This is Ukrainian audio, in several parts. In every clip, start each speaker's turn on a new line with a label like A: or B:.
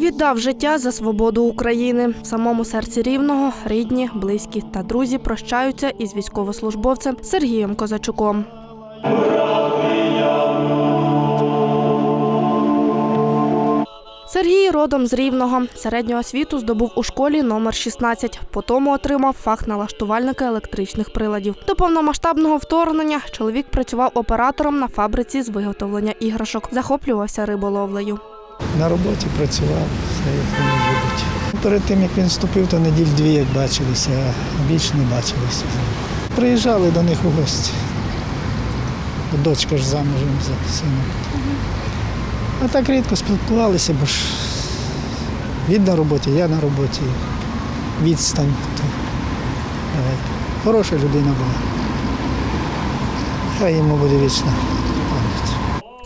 A: Віддав життя за свободу України. В самому серці рівного рідні, близькі та друзі прощаються із військовослужбовцем Сергієм Козачуком. Сергій родом з Рівного. Середню освіту здобув у школі номер 16. Потім отримав фах налаштувальника електричних приладів. До повномасштабного вторгнення чоловік працював оператором на фабриці з виготовлення іграшок. Захоплювався риболовлею.
B: На роботі працював, все як воно може бути. Перед тим, як він вступив, то неділь дві, як бачилися, а більше не бачилися. Приїжджали до них у гості. Дочка ж замужем за сином. А так рідко спілкувалися, бо ж він на роботі, я на роботі. Відстань. То. Хороша людина була. Хай йому буде вічна.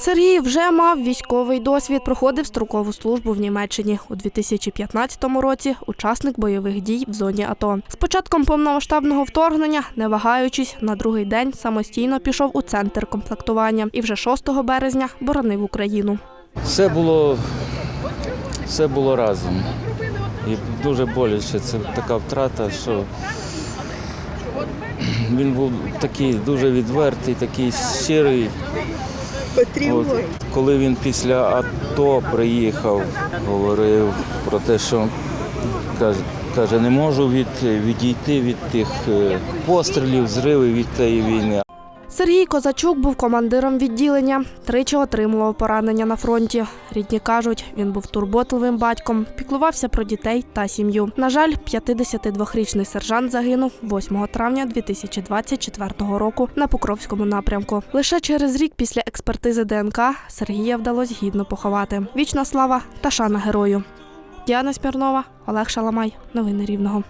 A: Сергій вже мав військовий досвід, проходив строкову службу в Німеччині. У 2015 році учасник бойових дій в зоні АТО. З початком повномасштабного вторгнення, не вагаючись, на другий день самостійно пішов у центр комплектування і вже 6 березня боронив Україну.
C: Все було, все було разом. І дуже боляче. Це така втрата, що він був такий дуже відвертий, такий щирий. От, коли він після АТО приїхав, говорив про те, що каже, не можу від, відійти від тих е, пострілів, зривів від тієї війни.
A: Сергій Козачук був командиром відділення, тричі отримував поранення на фронті. Рідні кажуть, він був турботливим батьком, піклувався про дітей та сім'ю. На жаль, 52-річний сержант загинув 8 травня 2024 року на Покровському напрямку. Лише через рік після експертизи ДНК Сергія вдалося гідно поховати. Вічна слава та шана герою. Діана Смірнова, Олег Шаламай. Новини Рівного.